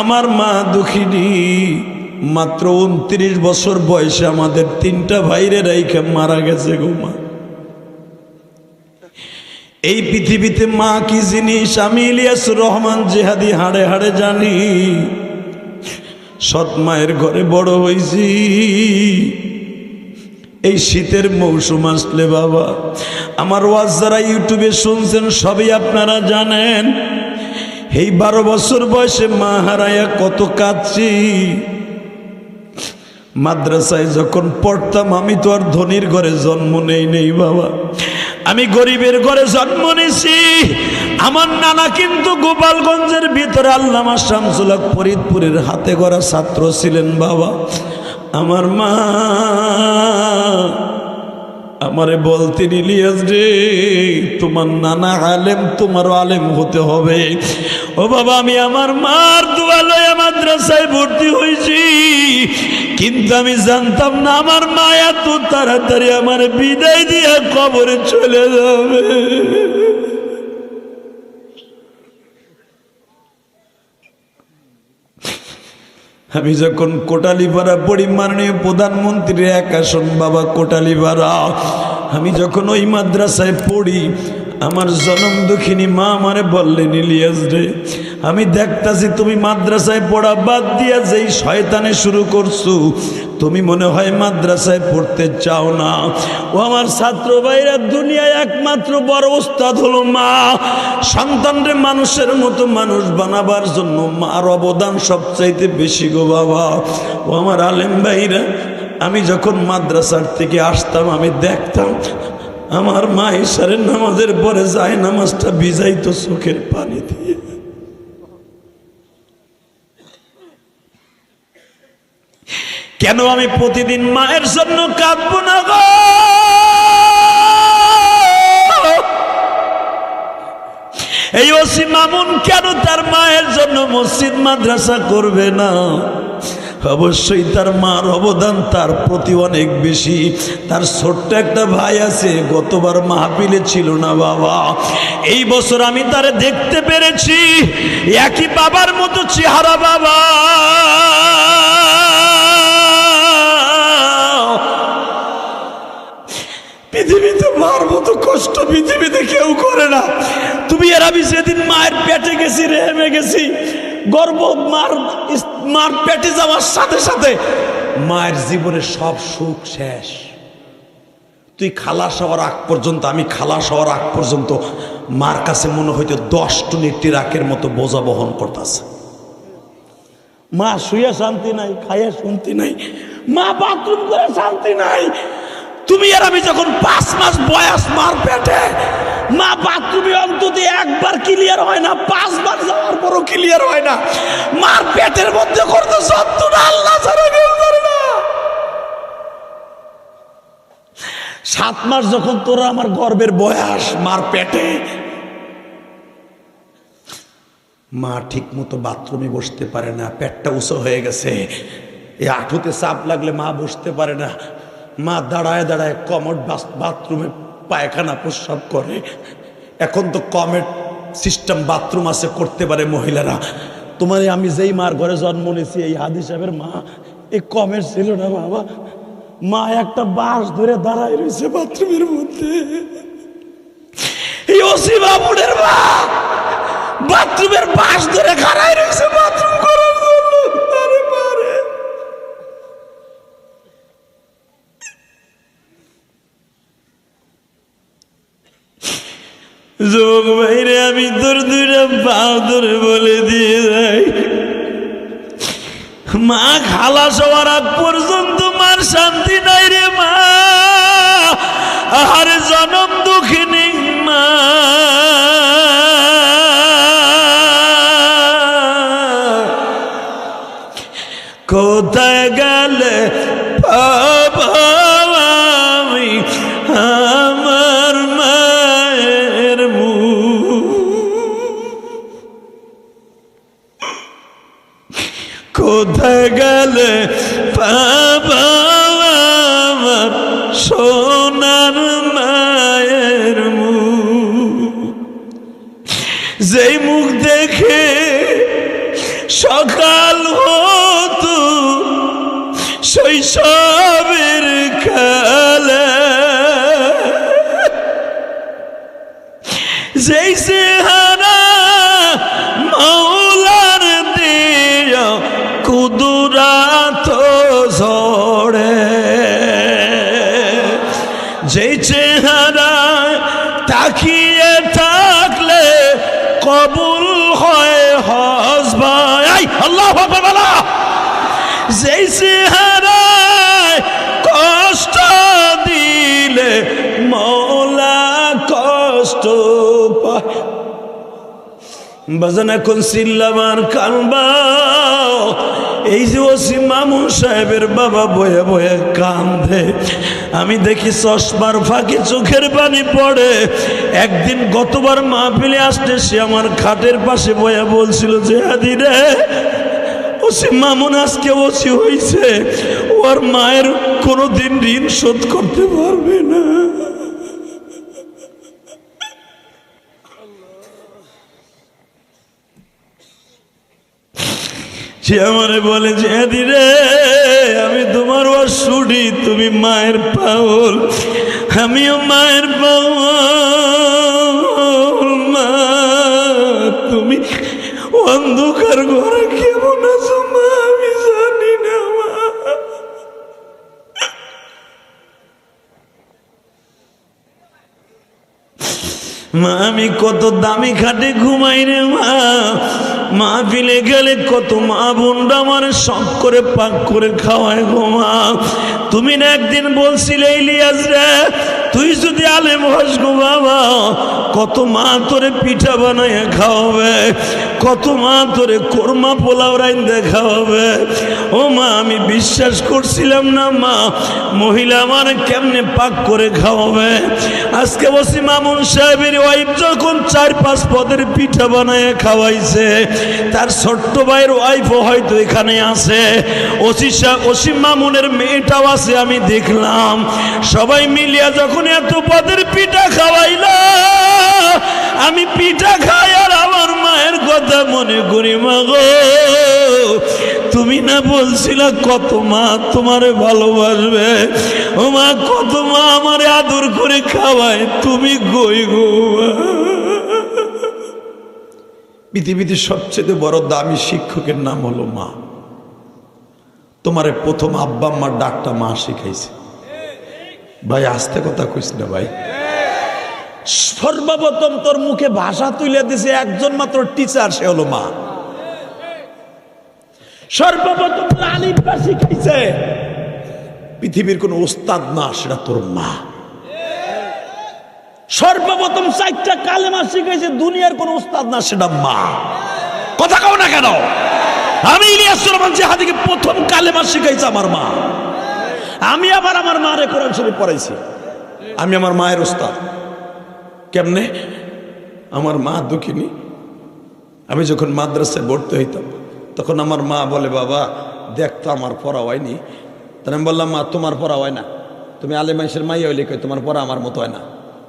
আমার মা দুঃখিনী, মাত্র উনত্রিশ বছর বয়সে আমাদের তিনটা ভাইরে রাইখে মারা গেছে গো মা। এই পৃথিবীতে মা কি জিনিস? আমি ইলিয়াসুর রহমান জেহাদি হাড়ে হাড়ে জানি। সৎ মায়ের ঘরে বড় হয়েছি এই শীতের মৌসুম আসলে বাবা, আমার ওয়াজ যারা ইউটিউবে শুনছেন সবই আপনারা জানেন। এই বারো বছর বয়সে মা হারাইয়া কত কাঁদছি। মাদ্রাসায় যখন পড়তাম, আমি তো আর ধনির ঘরে জন্ম নেই নেই বাবা। আমি গরিবের ঘরে জন্ম নিয়েছি। আমার নানা কিন্তু গোপালগঞ্জের ভিতরে আল্লামা শামসুলাক ফরিদপুরের হাতে গড়া ছাত্র ছিলেন বাবা। আমার মা আমারে বলতেন, ইলিয়াস রে, তোমার নানা আলেম তোমার আলেম হতে হবে। ও বাবা, আমি আমার মার দুয়ালয় মাদ্রাসায় ভর্তি হয়েছি। কিন্তু আমি জানতাম না, আমার মায়া তো তাড়াতাড়ি আমার বিদায় দিয়ে কবরে চলে যাবে। আমি যখন কোটালিপাড়া পড়ি, মাননীয় প্রধানমন্ত্রীর এক আসন বাবা কোটালিপাড়া। আমি যখন ওই মাদ্রাসায় পড়ি আমার জনম দুঃখিনী মা আমারে বললেন, ইলিয়াস রে, আমি দেখতাছি তুমি মাদ্রাসায় পড়া বাদ দিয়া যেই শয়তানে শুরু করছ, তুমি মনে হয় মাদ্রাসায় পড়তে চাও না। ও আমার ছাত্র ভাইরা, দুনিয়ায় একমাত্র বড় ওস্তাদ হলো মা। সন্তানরে মানুষের মতো মানুষ বানাবার জন্য মার অবদান সবচাইতে বেশি গো বাবা। ও আমার আলেম ভাইরা, আমি যখন মাদ্রাসার থেকে আসতাম, আমি দেখতাম আমার মা ঈশ্বরের নামাজের পরে যায় নামাজটা ভিজাইতো চোখের পানি দিয়ে। কেন আমি প্রতিদিন মায়ের জন্য কাঁদবো না গো? এই ওসি মামুন কেন তার মায়ের জন্য মসজিদ মাদ্রাসা করবে না? অবশ্যই তার মার অবদান তার প্রতি অনেক বেশি। তার ছোট্ট একটা ভাই আছে, গতবার মাহপিলে ছিল না বাবা। এই বছর আমি তারে দেখতে পেরেছি, একই বাবার মতো চেহারা বাবা। পৃথিবীতে মার মতো কষ্ট পৃথিবীতে কেউ করে না। তুমি এর আমি সেদিন মায়ের পেটে গেছি রেহেমে গেছি। গর্ব, মার মার পেটে যাওয়ার সাথে সাথে মায়ের জীবনের সব সুখ শেষ। তুই খালাস হওয়ার আগ পর্যন্ত, আমি খালাস হওয়ার আগ পর্যন্ত মার কাছে মনে হইতো দশ টুনি টিরাকের মতো বোঝা বহন করতেছে। মা শুয়ে শান্তি নাই, খাইয়া শান্তি নাই, মা বাথরুম করে শান্তি নাই তুমি আর আমি যখন পাঁচ মাস বয়স মার পেটে, মা বাথরুমে অন্তত একবার ক্লিয়ার হয় না, পাঁচবার যাওয়ার পরও ক্লিয়ার হয় না। মার পেটের মধ্যে করতে সত্তর আল্লাহ ছাড়া কেউ করে না। সাত মাস যখন তোরা আমার গর্বের বয়স, মার পেটে, মা ঠিক মতো বাথরুমে বসতে পারে না, পেটটা উঁচু হয়ে গেছে। এই আঠুতে চাপ লাগলে মা বসতে পারে না। মা দাঁড়ায় দাঁড়ায় কমট বাথরুমে পায়খানা প্রস্রাব করে। এখন তো কমেট সিস্টেম বাথরুম আছে, করতে পারে মহিলারা। তোমার আমি যেই মার ঘরে জন্ম নিয়েছি, এই হাদি সাহেবের মা, এই কমেট ছিল না বাবা। মা একটা বাঁশ ধরে দাঁড়ায় রয়েছে বাথরুমের মধ্যে। বাথরুমের বাঁশ ধরে খাড়ায় রয়েছে বাথরুম করার জন্য আরে বারে যুবক ভাইরে আমি তোর দুইটা পা ধরে বলে দিয়ে যাই। মা, খালাস হওয়ার আগ পর্যন্ত মার শান্তি নাই রে মা। আহারে জনম দুঃখিনী কোথায় গেলে আমার সোনার মায়ের মুখ। যেই মুখ দেখে সকাল হতো শৈশবের মৌলা কষ্ট পায়। বাজান, এখন সিল্লামার কানবা এই যে ওসি মামুন সাহেবের বাবা বয়ে বয়ে কান্দে। আমি দেখি চশমার ফাঁকে চোখের পানি পড়ে। একদিন গতবার মাহফিলে আসতে সে আমার খাটের পাশে বয়ে বলছিল যে হাদি রে, ওসি মামুন আজকে ওসি হয়েছে ওর মায়ের কোনোদিন ঋণ শোধ করতে পারবে না। সে আমারে বলে যে রে, আমি তোমার শুনি তুমি মায়ের পাওল আমিও মায়ের পাওল মা, তুমি অন্ধকার ঘরে কেমন আছো, মা, আমি জানি না, মা। মা, আমি কত দামি খাটে ঘুমাই রে, মা। মা বিলে গেলে কত মা বোনরা আমার শখ করে পাক করে খাওয়ায় গো মা। তুমি না একদিন বলছিলে, ইলিয়াস রে তুই যদি আলেম হস গো বাবা, কত মা তোরে পিঠা বানায় খাওয়াবে, কত মা তোরে কোরমা পোলাও রাইন্দে খাওয়াবে। ও মা, আমি বিশ্বাস করছিলাম না মা, মহিলা আমার কেমনে পাক করে খাওয়াবে। আজকে বসি মামুন সাহেবের ওয়াইফ যখন চার পাঁচ পদের পিঠা বানায় খাওয়াইছে, তার ছোট্ট ভাইয়ের ওয়াইফও হয়তো এখানে আছে। ওসিসা ওসিম মামুনের মেয়েটাও আছে, আমি দেখলাম। সবাই মিলিয়া যখন এত পদের পিঠা খাওয়াইল আমি পিঠা খাই আর আমার মায়ের কথা মনে করি, মা গো। তুমি না বলছিলা কত মা তোমারে ভালোবাসবে? ও মা, কত মা আমারে আদর করে খাওয়ায়, তুমি গই গো? পৃথিবীতে সবচেয়ে বড় দামি শিক্ষকের নাম হলো মা। তোমারে প্রথম আব্বা আম্মার ডাকটা মা শিখাইছে। ভাই, আস্তে কথা কইস না ভাই। সর্বপ্রথম তোর মুখে ভাষা তুলে দিছে একজন মাত্র টিচার সে হলো মা। সর্বপ্রথম আলিফা শিখাইছে। পৃথিবীর কোন ওস্তাদ না, সেটা তোর মা। সর্বপ্রথম চারটা কালেমা শিখাইছে, দুনিয়ার কোন ওস্তাদ না, সেটা মা। কথা কও না কেন? আমি ইলিয়াস রহমান জাহাদিকে প্রথম কালেমা শিখাইছে আমার মা। আমি আবার আমার মারে কোরআন শরীফ পড়াইছি। আমি আমার মায়ের ওস্তাদ। কেমনে? আমার মা দুঃখিনী। আমি যখন মাদ্রাসায় ভর্তি হইতাম তখন আমার মা বলে বাবা দেখ তো আমার পড়া হয়নি। তখন আমি বললাম মা তোমার পড়া হয় না। তুমি আলে মাইসের মাইয়া হইলে কই তোমার পড়া আমার মতো হয় না।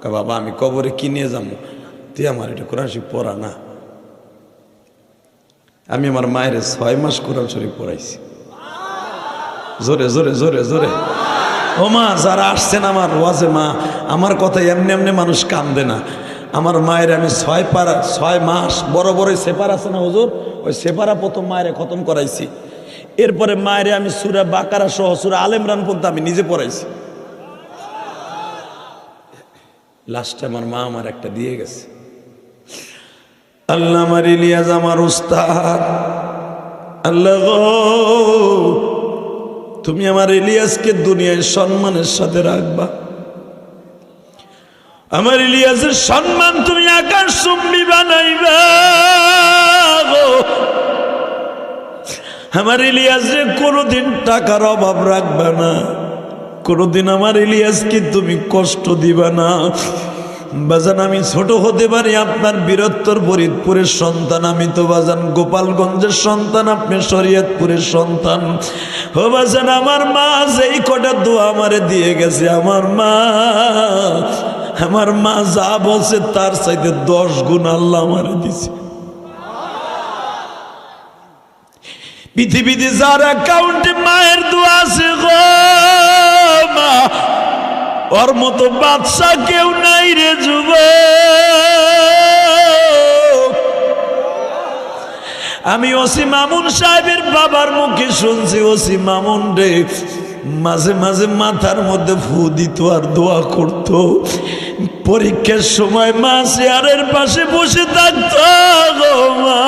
কয়, বাবা আমি কবরে কি নিয়ে যাব? তুই আমার এটা কোরআন শরীফ পড়া না। আমি আমার মায়ের ছয় মাস কোরআন শরীফ পড়াইছি। জোরে জোরে জোরে জোরে। ও মা যারা আসছেন আমার ওয়াজে, মা, আমার কথা এমনি এমনি মানুষ কান্দে না। আমার মায়ের আমি ছয় পারা, ছয় মাস বড় বড় সেপার আছে না হুজুর? ওই সেপারা প্রথম মায়ের খতম করাইছি। এরপরে মায়ের আমি সুরা বাকারা সহ সুরা আলেমরান পর্যন্ত আমি নিজে পড়াইছি। লাস্টে আমার মা আমার একটা দিয়ে গেছে। আল্লাহ আমার ইলিয়াজ আমার উস্তাদ। আল্লাহ তুমি আমার ইলিয়াসকে দুনিয়ায় সম্মানের সাথে রাখবা। আমার ইলিয়াসের সম্মান তুমি আকাশ বানাইবা। আমার ইলিয়াসে কোনোদিন টাকার অভাব রাখবা না। কোনোদিন আমার ইলিয়াসকে তুমি কষ্ট দিবা না। বাজান, আমি ছোট হতে পারি, আপনার বীরত্তর ফরিদপুরের সন্তান, আমি তো বাজান গোপালগঞ্জের সন্তান, আপনি শরীয়তপুরের সন্তান। ও বাজান, আমার মা যেই কটা দোয়া আমারে দিয়ে গেছে, আমার মা আমার মা যা বলছে তার চাইতে দশ গুণ আল্লাহ আমারে দিছে। পৃথিবীতে যার অ্যাকাউন্টে মায়ের দোয়া আছে গো মা ওর মতো বাদশা কেউ নাই রে যুব আমি ওসি মামুন সাহেবের বাবার মুখে শুনছি, ওসি মামুন রে, মাঝে মাঝে মাথার মধ্যে ফু দিত আর দোয়া করত। পরীক্ষার সময় মা চেয়ারের পাশে বসে থাকতো মা।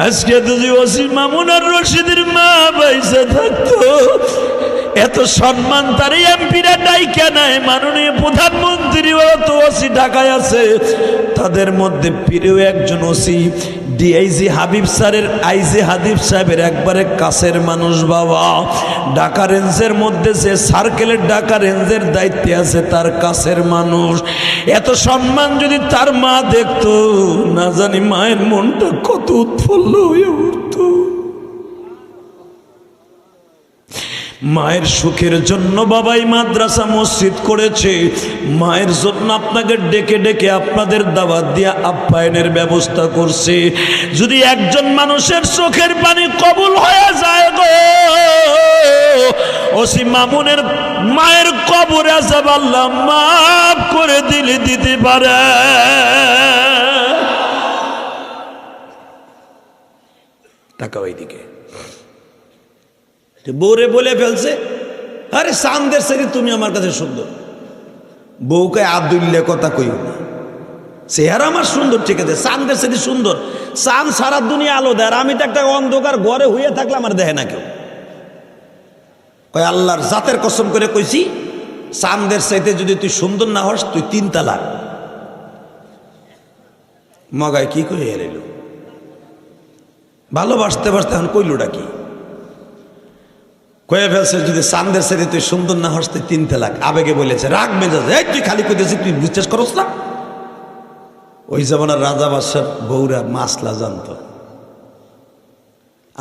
আজকে যদি ওসি মামুন আর রশিদের মা বাইসা থাকতো এত সম্মান তার এই এমপিরা নাই। মাননীয় প্রধানমন্ত্রীও তো ওসি ঢাকায় আছে। তাদের মধ্যে প্রিয় একজন ওসি, ডিআইজি হাবিব স্যারের আইজি হাবিব সাহেবের একবারে কাছের মানুষ বাবা। ঢাকা রেঞ্জের মধ্যে যে সার্কেলের ঢাকা রেঞ্জের দায়িত্বে আছে, তার কাছের মানুষ। এত সম্মান যদি তার মা দেখতো, না জানি মায়ের মনটা কত উৎফুল্ল হয়ে উঠতো। মায়ের সুখের জন্য বাবাই মাদ্রাসা মসজিদ করেছে। মায়ের জন্য আপনাকে ডেকে ডেকে আপনাদের দাওয়াত দিয়ে আপ্যায়নের ব্যবস্থা করছে। যদি একজন মানুষের চোখের পানি কবুল হয়ে যায় গো, ওসি মামুনের মায়ের কবর আসাব আল্লাহ মাফ করে দিলে দিতে পারে। টাকা ওইদিকে বউরে বলে ফেলছে, আরে চান্দের সেরি তুমি আমার কাছে সুন্দর। বউকে আদুল্লে কথা কইও না। চেহারা আমার সুন্দর, ঠিক আছে চান্দের সেরি সুন্দর। চাঁদ সারা দুনিয়া আলো দেয়, আর আমি তো একটা অন্ধকার ঘরে হয়ে থাকলে আমার দেহে না কেউ। কয়, আল্লাহর জাতের কসম করে কইছি চাঁদের চাইতে যদি তুই সুন্দর না হস, তুই তিন তালাক। মগায় কি কই এলো ভালোবাসতে বাসতে এখন কইলুটা কি? কয়ে ফেলছে, যদি চান্দের সেরে তুই সুন্দর না হস, তুই তিন তালাক আবেগে বলেছে, রাগ মেজাজ, এই তুই খালি কইতেছি তুই বিশ্বাস করস না? ওই জমানার রাজা বাদশার বউরা মাসলা জানতো।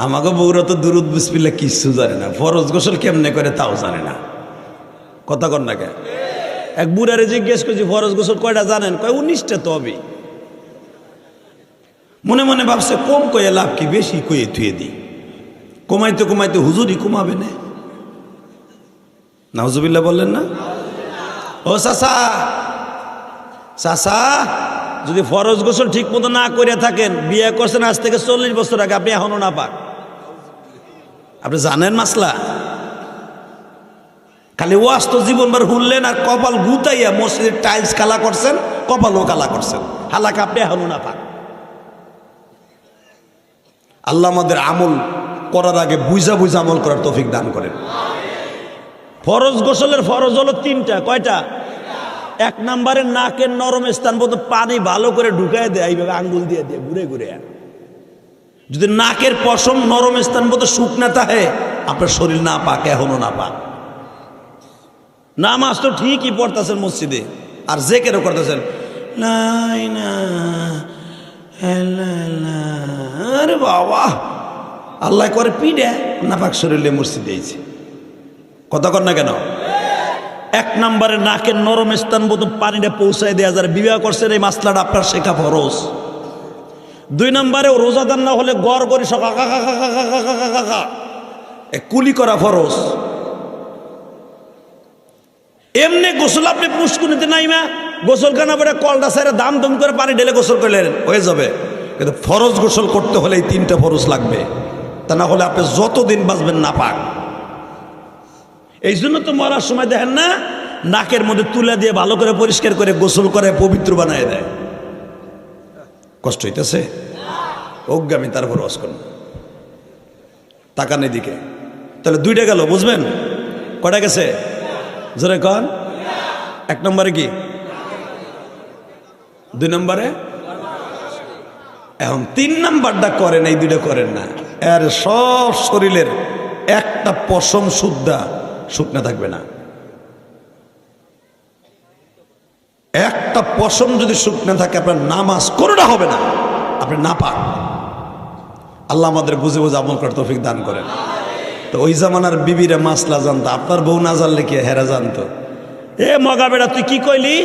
আমাকে বউরা তো দুরুদ বিসপিল্লা কিচ্ছু জানে না, ফরজ গোসল কেমনে করে তাও জানে না। কথা কর না কে এক বুড়ারে জিজ্ঞেস করছি, ফরজ গোসল কয়টা জানেন? কয়, উনিশটা তো হবে মনে মনে ভাবছে, কম কয়ে লাভ কি, বেশি কয়ে থুয়ে দিই। কমাইতে কমাইতে হুজুরই কমাবে না। নাউজুবিল্লা বললেন না? ও চাষা চাষা যদি ফরজ গোসল ঠিক মতো না করে থাকেন, বিয়ে করছেন আজ থেকে চল্লিশ বছর আগে, আপনি এখনও না পাক আপনি জানেন মাসলা? খালি ওয়াস তো জীবনবার হুললেন আর কপাল গুতাইয়া মসজিদের টাইলস কালা করছেন, কপালও কালা করছেন। হালাকা আপনি এখনও না পাক আল্লাহ আমাদের আমল করার আগে বুঝা বুঝা আমল করার তৌফিক দান করেন। ফরজ গোসলের ফরজ হলো তিনটা, কয়টা? এক নম্বরে নাকের নরম স্থান পর্যন্ত পানি ভালো করে ঢুকায় দেয়, এইভাবে আঙ্গুল দিয়ে দিয়ে ঘুরে ঘুরে যদি নাকের পশম নরম স্থান পর্যন্ত শুকনা থাকে, আপনার শরীর না পাক, এখনও না পাক। নামাজ তো ঠিকই পড়তেছেন মসজিদে, আর যে কেন করতেছেন লাই না আরে বাবা। আল্লাহ করে পিডে নাপাক শরীরে মসজিদে দিয়েছে কথা কর না কেন এক নম্বরে নাকের নরম স্থান মতো পানিটা পৌঁছায় দেওয়া যারা বিবাহ করছেন এই মাসলাটা আপনার শেখা ফরজ দুই নম্বরে রোজাদার না হলে গড় করে সকা কুলি করা ফরজ এমনি গোসল আপনি পুষ্কুনিতে নাই মা গোসল কানা পরে কলটা সাইরে দাম দম করে পানি ঢেলে গোসল করলেন হয়ে যাবে কিন্তু ফরজ গোসল করতে হলে এই তিনটা ফরজ লাগবে তা না হলে আপনি যতদিন বাঁচবেন না পাক। এই জন্য তো মরার সময় দেখেন না, নাকের মধ্যে তুলে দিয়ে ভালো করে পরিষ্কার করে গোসল করে পবিত্র বানায় দেয়। কষ্ট হইতেছে? অজ্ঞামী তারপর ওয়াজ করুন তাকান এদিকে। তাহলে দুইটা গেল, বুঝবেন? কটা গেছে? জোরে কন। এক নম্বরে কি? দুই নম্বরে? এখন তিন নাম্বারটা করেন, এই দুইটা করেন না। এর সব শরীরের একটা পশম শুদ্ধা শুকনা থাকবে না। একটা পশম যদি শুকনা থাকে, আপনার নামাজ কোনোটা হবে না। আপনি না পাক আল্লাহ আমাদের বুঝে বুঝে আমল করে তৌফিক দান করেন। তো ওই জামানার বিবিরা মাসলা জানতো, আপনার বউ না জানলে কি হেরা জানতো? এ মগা বেড়া, তুই কি কইলি?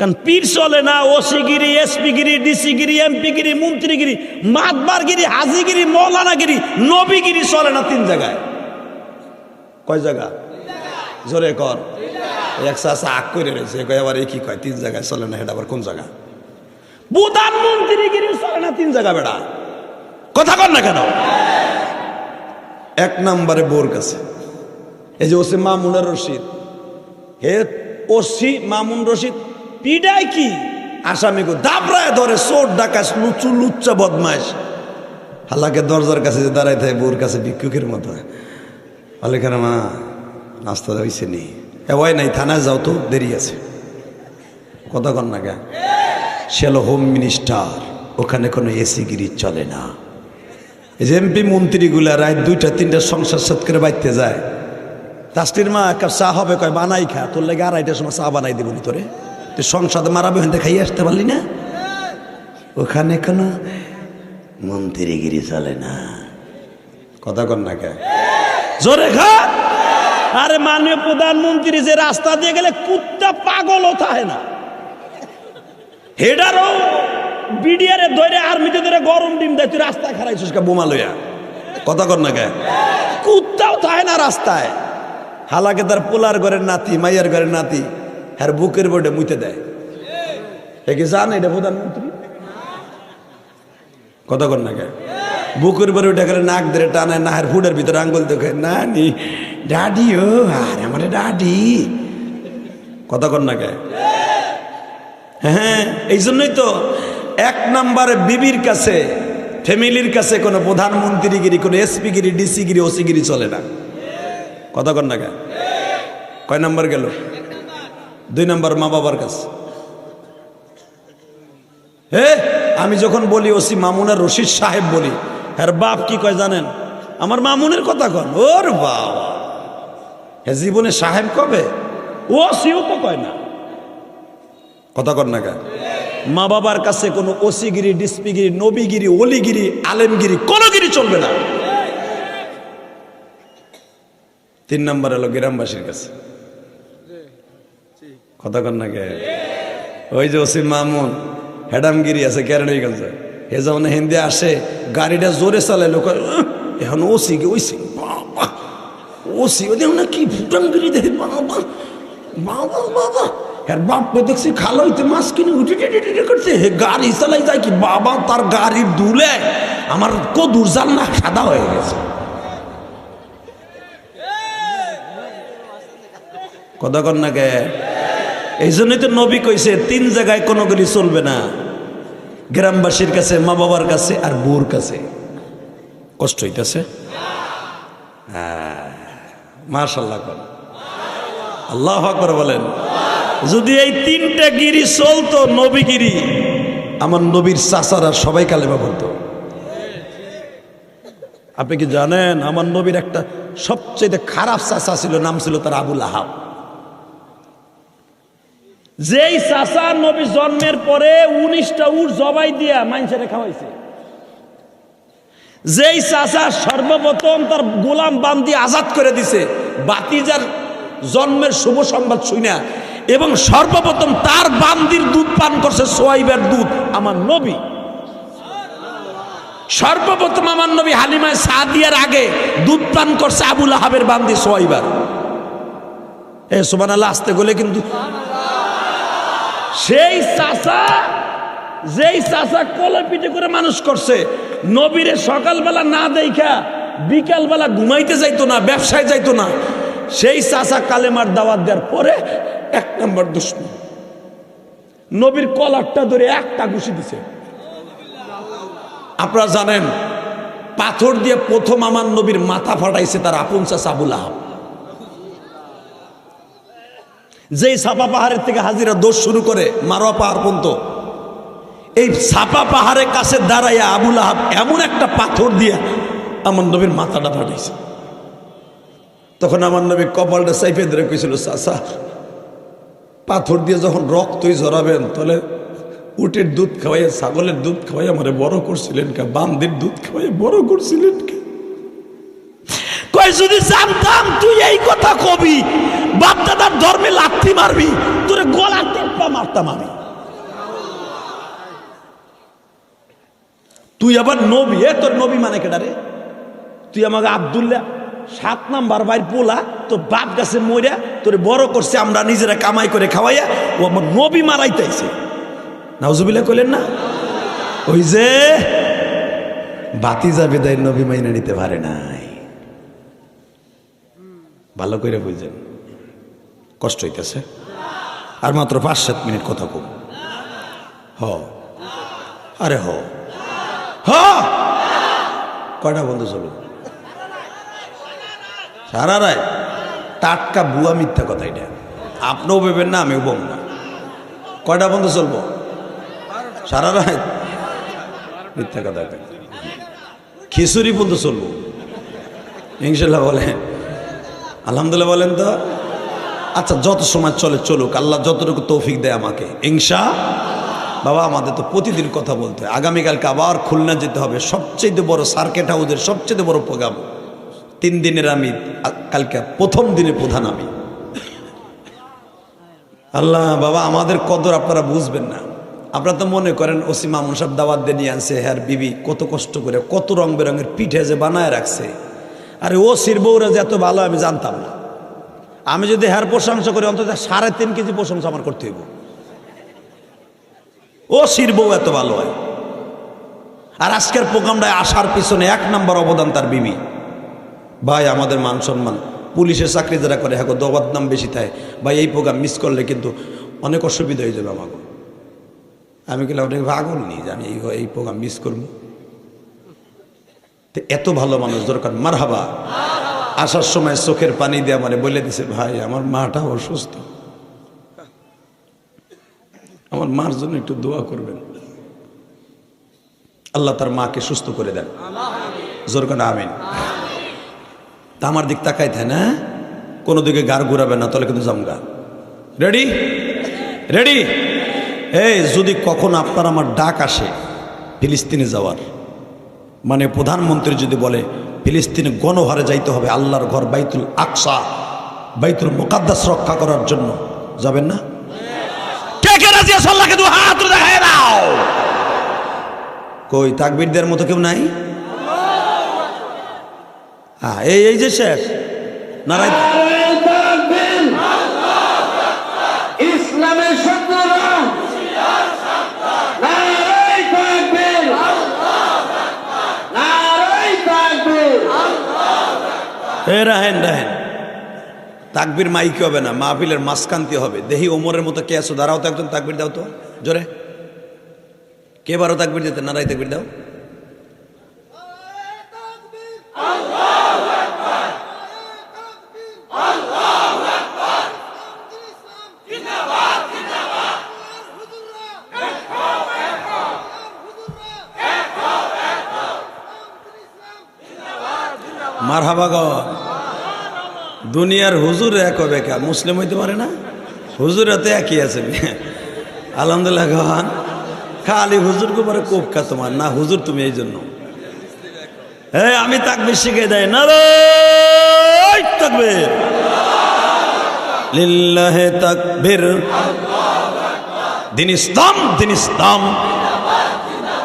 কারণ পীর চলে না, ওসিগিরি, এসপিগিরি, ডিসিগিরি, এমপিগিরি, মন্ত্রীগিরি, মাতবারগিরি, হাজিগিরি, মৌলানাগিরি, নবীগিরি চলে না তিন জায়গায়। কয় জায়গা? জোরে কর। কয় কি কয়? চলে না চলে না বেড়া কথা না কেন? এক হে মামুন রশিদ পিডায় কি? আসামিকে দাবরায় ধরে, চোর ডাকাস, লুচু, লুচ্চা, বদমাস। হালাকে দরজার কাছে যে দাঁড়াই থাকে বোর কাছে ভিক্ষুকের মতো কেন মা, নাস্তা হয়েছে নি? এ ওই নাই, থানায় যাও তো, দেরি আছে। কন না কে সে হলো হোম মিনিস্টার ওখানে কোনো এসি গিরি চলে না। যে এমপি মন্ত্রীগুলা রাত দুইটা, তিনটা সংসার সাত করে বাইতে যায়। তাস্তির মা, এক কাপ চা হবে, কয়, বানাই খা, তোর লাগে আড়াইটার সময় চা বানাই দিব তোরে তুই সংসদ মারাবে খাইয়ে আসতে পারলি না? ওখানে কোনো মন্ত্রীগিরি চলে না। কথা কর না কে? জোরে খা! আরে মাননীয় প্রধানমন্ত্রী যে রাস্তা দিয়ে গেলে কুত্তা পাগলও থাকে না। হেডারও বিডিআরে ধরে আর্মিতে ধরে গরম ডিম দেয়। তুই রাস্তায় খারাইছিস বোমা লইয়া? কথা কর না কে? কুত্তাও থাকে না রাস্তায়। হালাকে তার পোলার ঘরের নাতি, মাইয়ার ঘরের নাতি। হ্যার বুকের বোর্ডে মুইতে দেয়। জান এটা প্রধানমন্ত্রী? কথা কর না কে? বুকের বোর্ডে উঠে করে নাক ধরে টানে, না নাহের ফুডের ভিতরে আঙ্গুল দেখে না নি ডাডি ও, আরে আমার ডাডি। কথা কর না কে? হ্যাঁ এই জন্যই তো এক নম্বরে বিবির কাছে, ফ্যামিলির কাছে কোনো প্রধানমন্ত্রীগিরি, কোনো এসপিগিরি, ডিসিগিরি, ওসিগিরি চলে না। কথা কর না কে? কয় নাম্বার গেল? দুই নম্বর মা বাবার কাছে। হে, আমি যখন বলি ওসি মামুনের রশিদ সাহেব বলি হ্যাঁ বাপ কি কয় জানেন? আমার মামুনের কথা কন, ওর বাবা। হ্যাঁ জীবনে সাহেব কবে? ও সিও তো কয় না। কথা কর না কেন? মা বাবার কাছে কোনো ওসিগিরি, ডিসপিগিরি, নবীগিরি, অলিগিরি, আলেমগিরি কোনো গিরি চলবে না। তিন নম্বর হলো গ্রামবাসীর কাছে। কথা কর না কে ওই যে ওসি মামুন হেডামগিরি আছে কেরানীগঞ্জে। হে যখন হিন্দি আসে গাড়িটা জোরে চালে লোক "উহ, এখন ওসি গে ওইসি ওসি ও দেখুন না কি ফুটামগিরি দেখে বাবা বাবা বাবা এর বাপকে দেখছি খালো হইতে মাছ কিনে উঠে করছে। হে গাড়ি চালাই যায় কি বাবা তার গাড়ির দুলে আমার কদুর না সাদা হয়ে গেছে। কথা কর না কে এই জন্যই তো নবী কইছে, তিন জায়গায় কোনো গলি চলবে না। গ্রামবাসীর কাছে মা বাবার কাছে আর বউর কাছে। কষ্ট হইতেছে? মাশাল্লাহ কর। আল্লাহ আকবর বলেন, যদি এই তিনটা গিরি চলতো নবীগিরি আমার নবীর চাচারা সবাই কালেমা বলতো আপনি কি জানেন, আমার নবীর একটা সবচেয়ে খারাপ চাচা ছিল, নাম ছিল তার আবুল আহাব যেই চাচা নবী জন্মের পরে উনিশটা উট জবাই দিয়া মাইনসেরে খাওয়াইছে। যেই চাচা সর্বপ্রথম তার গোলাম বান্দি আজাদ করে দিছে, বাতিজার জন্মের শুভ সংবাদ শুইনা এবং সর্বপ্রথম তার বান্দির দুধ পান করছে সোয়াইবের দুধ, আমার নবী। সর্বপ্রথম আমার নবী হালিমায় সাদিয়ার আগে দুধ পান করছে আবুল আহাবের বান্দি সোয়াইবার। এ সোমান আল্লাহ আসতে গেলে কিন্তু সেই চাষা যেই চাষা কলে পিঠে করে মানুষ করছে, নবীরে সকালবেলা না দেখা বিকালবেলা ঘুমাইতে যাইতো না, ব্যবসায় যাইতো না, সেই চাষা কালেমার দাওয়াত দেওয়ার পরে এক নম্বর দুশ্মন। নবীর কলারটা ধরে একটা ঘুষি দিছে। আপনারা জানেন, পাথর দিয়ে প্রথম আমার নবীর মাথা ফাটাইছে তার আপন চাষ আবুল যেই সাপা পাহাড়ের থেকে হাজিরা দোষ শুরু করে মারোয়া পাহাড় পর্যন্ত, এই সাপা পাহাড়ের কাছে দাঁড়াইয়া আবুল আহাব এমন একটা পাথর দিয়া আমার নবীর মাথাটা ফাটাইছে। তখন আমার নবী কপালটা সাইফে ধরে কইছিল চাষা পাথর দিয়ে যখন রক্তই ঝরাবেন, তাহলে উটের দুধ খাওয়াইয়া, ছাগলের দুধ খাওয়াই আমারে বড় করছিলেন কে? বান্দির দুধ খাওয়াই বড় করছিলেন কে? যদি জানতাম তুই এই কথা কবি বাপ দাদার ধর্মে লাথি মারবি, তোরে গলার টেপা মারতাম আমি। তুই আবার নবী, এ তোর নবী মানে কেটা রে? তুই আমাকে আবদুল্লাহ, সাত নাম্বার বাইর পোলা, তোর বাপ গাছে মরিয়া তোরে বড় করছে আমরা নিজেরা কামাই করে খাওয়াইয়া, ও আমার নবী মারাইতেছে নাউজুবিল্লা কইলেন না? ওই যে বাতি যাবে তাই নবী মাইনে নিতে পারে নাই। ভালো করে বুঝছেন কষ্ট হইতেছে। আর মাত্র পাঁচ সাত মিনিট কথা কম হ। আরে হ। কয়টা বন্ধু চলুন সারা রায়। টাটকা বুয়া মিথ্যা কথা এটা। আপনিও ভেবেন না, আমিও বম না। কয়টা বন্ধু চলবো? সারা রায়। মিথ্যা কথা খিচুড়ি বন্ধু চলবো। ইনশাল্লাহ বলেন। আলহামদুলিল্লাহ বলেন তো। আচ্ছা যত সময় চলে, চলুক। আল্লাহ যতটুকু তৌফিক দেয় আমাকে। ইংসা বাবা, আমাদের তো প্রতিদিন কথা বলতে হয়। আগামীকালকে আবার খুলনা যেতে হবে। সবচেয়ে বড় সার্কেট হাউসের সবচেয়ে বড় প্রোগ্রাম তিন দিনের আমি, কালকে প্রথম দিনে প্রধান আমি। আল্লাহ, বাবা, আমাদের কদর আপনারা বুঝবেন না। আপনারা তো মনে করেন ওসিমা মামুন সাহেব দাওয়াত দিয়ে নিয়ে আনছে, হ্যার বিবি কত কষ্ট করে, কত রং বেরঙের পিঠে যে বানায় রাখছে। আরে ও সির বউরা যে এত ভালো আমি জানতাম না। আমি যদি হ্যার প্রশংসা করি, অন্তত সাড়ে তিন কেজি প্রশংসা আমার করতে হইব। ও সির বউ এত ভালো হয়। আর আজকের প্রোগ্রামটায় আসার পিছনে এক নম্বর অবদান তার বিবি। ভাই, আমাদের মান সম্মান, পুলিশের চাকরি যারা করে হ্যাঁ দবাদ নাম বেশি থাকে। ভাই, এই প্রোগ্রাম মিস করলে কিন্তু অনেক অসুবিধা হয়ে যাবে আমাকে। আমি গেলে ওটাকে পাগল নিই জানি এই প্রোগ্রাম মিস করব। তো এত ভালো মানুষ, দরকার মার হাবা আসার সময় চোখের পানি দিয়ে মানে বলে দিছে, ভাই, আমার মাটা অসুস্থ। আমার মার জন্য একটু দোয়া করবেন। আল্লাহ তার মাকে সুস্থ করে দেন। জোর করে আমিন। তা আমার দিক তাকাই থাকে না কোনো দিকে গার ঘুরাবে না তাহলে কিন্তু জামগা। রেডি রেডি এই, যদি কখন আপনার আমার ডাক আসে, ফিলিস্তিনে যাওয়ার। মানে প্রধানমন্ত্রী যদি বলে, ফিলিস্তিনে গণহারে যাইতে হবে আল্লাহর ঘর বাইতুল আকসা, বাইতুল মোকাদ্দাস রক্ষা করার জন্য, যাবেন না? কই, তাকবীরদের মতো কেউ নাই? হ্যাঁ এই যে শেষ নারায় ইসলামের শত্রুরা নারাই তাকবীর নারাই তাকবীর এ রাহেন রাহেন। তাকবির মাইকে হবে না, মাহফিলের মাসকান্তি হবে। দেহি ওমরের মতো কে আছো? দাঁড়াও তো একজন, তাকবির দাও তো। জোরে। কে বারো তাকবির দিতে? নারাই তাকবির দাও। মার হাবাগর দুনিয়ার হুজুর এক হবে মুসলিম হইতে পারে না? হুজুরা তো একই আছে। আলহামদুলিল্লাহ গান খালি হুজুর পারে কোপকা তোমার। না, হুজুর তুমি এই জন্য। হ্যাঁ আমি তাকবির শিখে দেয় না লিল্লাহে তাকবির। দিন ইসলাম দিন ইসলাম।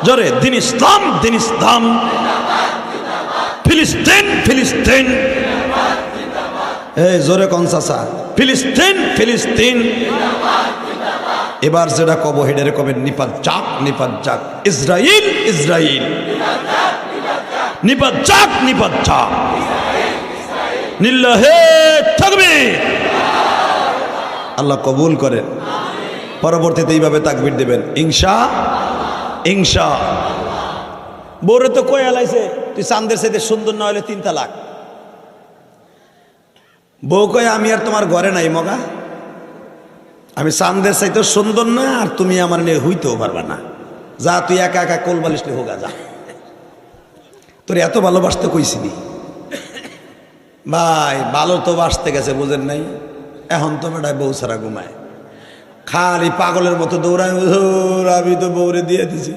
জোরে, দিন ইসলাম দিন ইসলাম। ফিলিস্তিন ফিলিস্তিন। এই জোরে কনসাসা ফিলিস্তিন! ফিলিস্তিন। এবার যেটা কব হেডের কবে নিপাত যাক নিপাত যাক। ইসরায়েল ইসরায়েল নিপাত যাক নিপাত যাক। নিল্লাহে থাকবে আল্লাহ কবুল করেন পরবর্তীতে এইভাবে তাকবির দেবেন। ইংসা ইংসা বউরে তো কই আলাইছে তুই চান্দের সাথে সুন্দর না হলে তিন তালাক বউ কয়, আমি আর তোমার ঘরে নাই মগা। আমি চান্দের চাইতে সুন্দর না, আর তুমি আমার নিয়ে হইতেও পারবা না। যা, তুই একা একা কোল বালিশ হোগা, যা। তোর এত ভালোবাসতে কইছিনি ভাই, ভালো তো বাসতে গেছে, বুঝেন নাই? এখন তো বেটায় বউ ছাড়া ঘুমায়। খালি পাগলের মতো দৌড়ায় হুজুর আমি তো বউরে দিয়ে দিছি।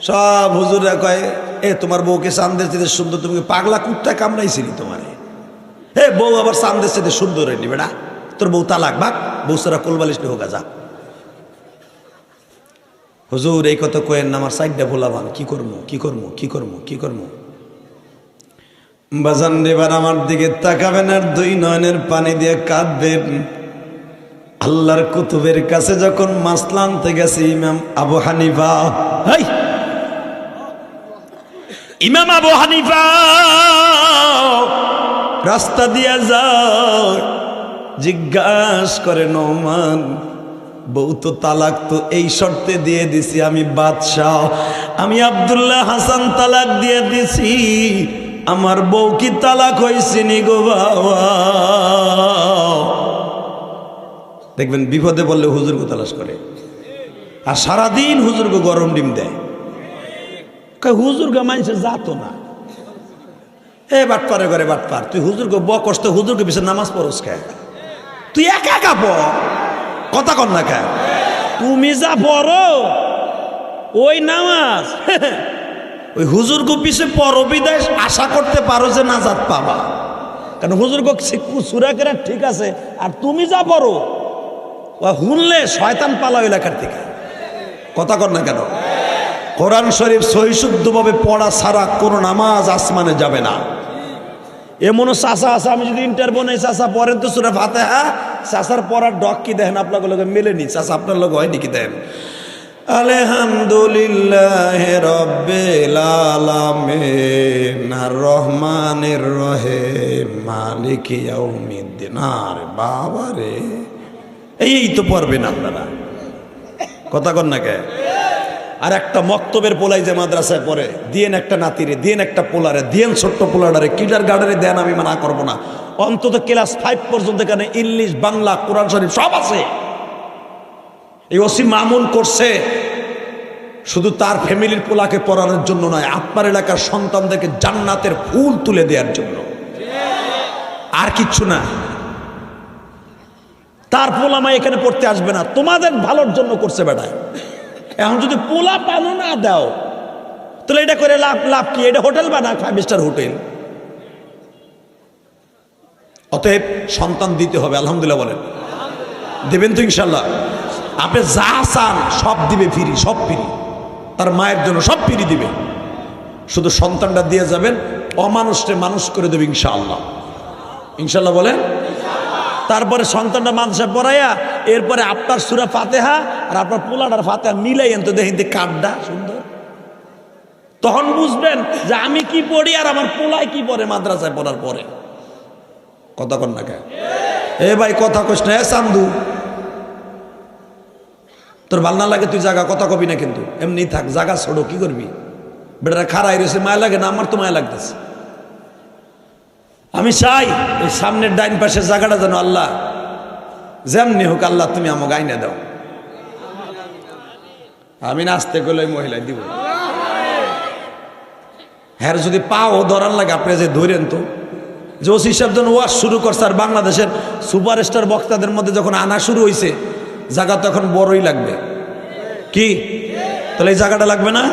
সব হুজুররা কয়, এ, তোমার বউকে চান্দের চাইতে সুন্দর, তুমি পাগলা কুত্তা কামড়াইছিলি তোমারে? হে বউ আবার চান্দের চেয়ে সুন্দর হয়নি বেটা তোর বউ তালাক বাক বউ সারা কোলবালিশ নিয়ে হোক যা। হুজুর, এই কথা কয়েন আমার সাইডটা ভোলাবান। কি করব কি করব কি করব কি করব বাজান, এবার আমার দিকে তাকাবেন আর দুই নয়নের পানি দিয়ে কাঁদবেন। আল্লাহর কুতুবের কাছে যখন মাসলা আনতে গেছে, ইমাম আবু হানিফা, হাই! ইমাম আবু হানিফা রাস্তা দিয়া যাও জিজ্ঞাস করে নৌমান বউ তো তালাক তো এই শর্তে দিয়ে দিছি, আমি বাদশাহ, আমি আব্দুল্লাহ হাসান তালাক দিয়ে দিছি, আমার বউ কি তালাক হয়েছে নি গো বাবা? দেখবেন, বিপদে বললে হুজুরকে তালাশ করে, আর সারাদিন হুজুরকে গরম ডিম দেয়। হুজুরকে মানুষের যাতো না। এ বাটপারে করে বাটপার তুই হুজুরকে ব কষ্ট, হুজুরকে পিছনে নামাজ পড়স কে? তুই একা একা প কথা কর না কে? তুমি যা পড়ো, ওই নামাজ। ওই হুজুরকে পিছে পরবিদায় আশা করতে পারো যে নাজাত পাবা। কারণ হুজুরকে সুরা কেরা ঠিক আছে, আর তুমি যা পড়ো, ও হুনলে শয়তান পালা এলাকার থেকে। কথা কর না কেন? কোরআন শরীফ সহিশুদ্ধভাবে পড়া ছাড়া কোনো নামাজ আসমানে যাবে না। এমনও চাষা আছে, আমি যদি ইন্টারভিউ নেই চাষা পড়েন তো সুরা ফাতে হ্যাঁ চাষার পড়ার ডক কি দেখেন? আপনার লোকে মেলেনি চাষা আপনার লোক হয়নি কি দেন আলহামদুলিল্লাহ রব্বিল আলামিন আর রহমানির রহিম, মালিক ইয়াউমিদ্দিন। বাবা রে এই তো পড়বেন আপনারা। কথা কন না কে? আর একটা মক্তবের পোলাই যে মাদ্রাসায় পড়ে, দিয়েন একটা নাতিরে, দিয়েন একটা পোলারে, দিয়েন ছোট্ট পোলাডারে কিডার গার্ডারে দেন আমি মানা করব না। অন্তত ক্লাস ফাইভ পর্যন্ত এখানে ইংলিশ, বাংলা, কোরআন শরীফ সব আছে। এই ওসি মামুন করছে। শুধু তার ফ্যামিলির পোলাকে পড়ানোর জন্য নয়, আপনার এলাকার সন্তানদেরকে জান্নাতের ফুল তুলে দেওয়ার জন্য। আর কিচ্ছু না। তার পোলামাই এখানে পড়তে আসবে না। তোমাদের ভালোর জন্য করছে বেটায়। এখন যদি পোলা পানো না দাও, তাহলে এটা করে লাভ লাভ কি? এটা হোটেল বা না ফাইভ স্টার হোটেল। অতএব সন্তান দিতে হবে, আলহামদুলিল্লাহ বলেন। দেবেন তো ইনশাল্লাহ আপনি যা চান, সব দিবে ফিরি সব ফিরি তার মায়ের জন্য সব ফিরি দিবে। শুধু সন্তানটা দিয়ে যাবেন, অমানুষকে মানুষ করে দেবে ইনশাআল্লাহ। ইনশাল্লাহ বলেন? তারপরে সন্তানটা মানুষে পড়াইয়া এরপরে আপনার সুরা ফাতেহা আর আপনার পোলাটার ফাতেহা মিলাইয়েন তো দেখেন কাঠটা সুন্দর। তখন বুঝবেন যে আমি কি পড়ি আর আমার পোলায় কি পড়ে মাদ্রাসায় পড়ার পরে। কথা কন না এ ভাই কথা কস না, এ চান্দু। তোর ভালো না লাগে তুই জায়গা কথা কবি না কিন্তু। এমনি থাক জায়গা ছোড়ো কি করবি? বেটারা খারাই রয়েছে, মায়া লাগে না, আমার তো মায়া লাগতেছে। আমি চাই এই সামনের ডাইন পাশের জায়গাটা যেন আল্লাহ যেমনি হোক আল্লাহ, তুমি আমাকে আইনে দাও। আমি নাচতে গেলে মহিলায় দিব। হ্যাঁ যদি পাও ধরার লাগে, আপনি যে ধরেন তো। সাহেব যখন ওয়াজ শুরু করছে, আর বাংলাদেশের সুপারস্টার বক্তাদের মধ্যে যখন আনা শুরু হয়েছে জায়গা তখন বড়ই লাগবে। কি? তাহলে এই জায়গাটা লাগবে না?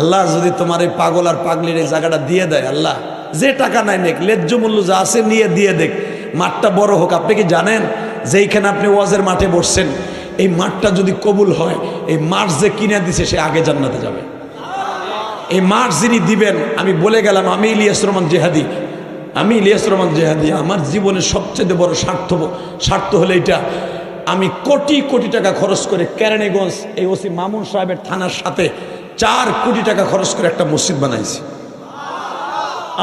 আল্লাহ যদি তোমার এই পাগল আর পাগলির এই জায়গাটা দিয়ে দেয়, আল্লাহ, যে টাকা নাই নেক ন্যায্য মূল্য যা আছে নিয়ে দিয়ে দেখ মাঠটা বড় হোক, আপনি কি জানেন? যে এইখানে আপনি ওয়াজের মাঠে বসছেন, এই মাঠটা যদি কবুল হয়, এই মাঠ যে কিনে দিছে, সে আগে জান্নাতে যাবে। এই মাঠ যিনি দিবেন, আমি বলে গেলাম, আমি ইলিয়াস রহমান জেহাদি। আমি ইলিয়াস রহমান জেহাদি, আমার জীবনের সবচেয়ে বড় স্বার্থ স্বার্থ হলে এটা। আমি কোটি কোটি টাকা খরচ করে কেরানীগঞ্জ, এই ওসি মামুন সাহেবের থানার সাথে চার কোটি টাকা খরচ করে একটা মসজিদ বানাইছি।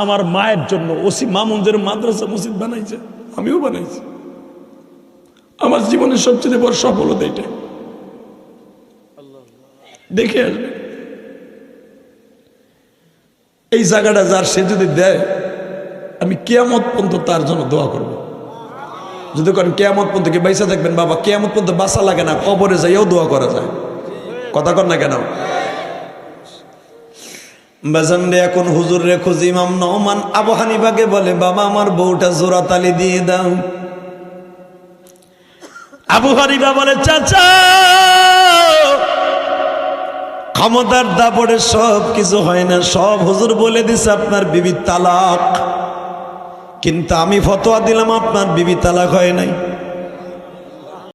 আমার মায়ের জন্য ওসি মামুনদের মাদ্রাসা মসজিদ বানাইছে, আমিও বানাইছি। আমার জীবনের সবচেয়ে বড় সফলতা এটা। দেখে আসবে। এই জায়গাটা যার সে যদি দেয়, আমি কেয়ামত পর্যন্ত তার জন্য দোয়া করব। যদি করেন কেয়ামত পর্যন্ত কি বাইসা থাকবেন বাবা, কেয়ামত পর্যন্ত বাসা লাগে না, কবরে যাইও দোয়া করা যায়। কথা কর না কেন? বেজান্ডে এখন হুজুর রে খুঁজ ইমাম নওমান আবু হানিফাকে বলে, বাবা, আমার বউটা জোড়া তালি দিয়ে দাও। আবু হরিবা বলে, চাচা, ক্ষমতার দাপড়ে সব কিছু হয় না। সব হুজুর বলে দিছে আপনার বিবি তালাক। কিন্তু আমি ফতোয়া দিলাম, আপনার বিবি তালাক হয় নাই।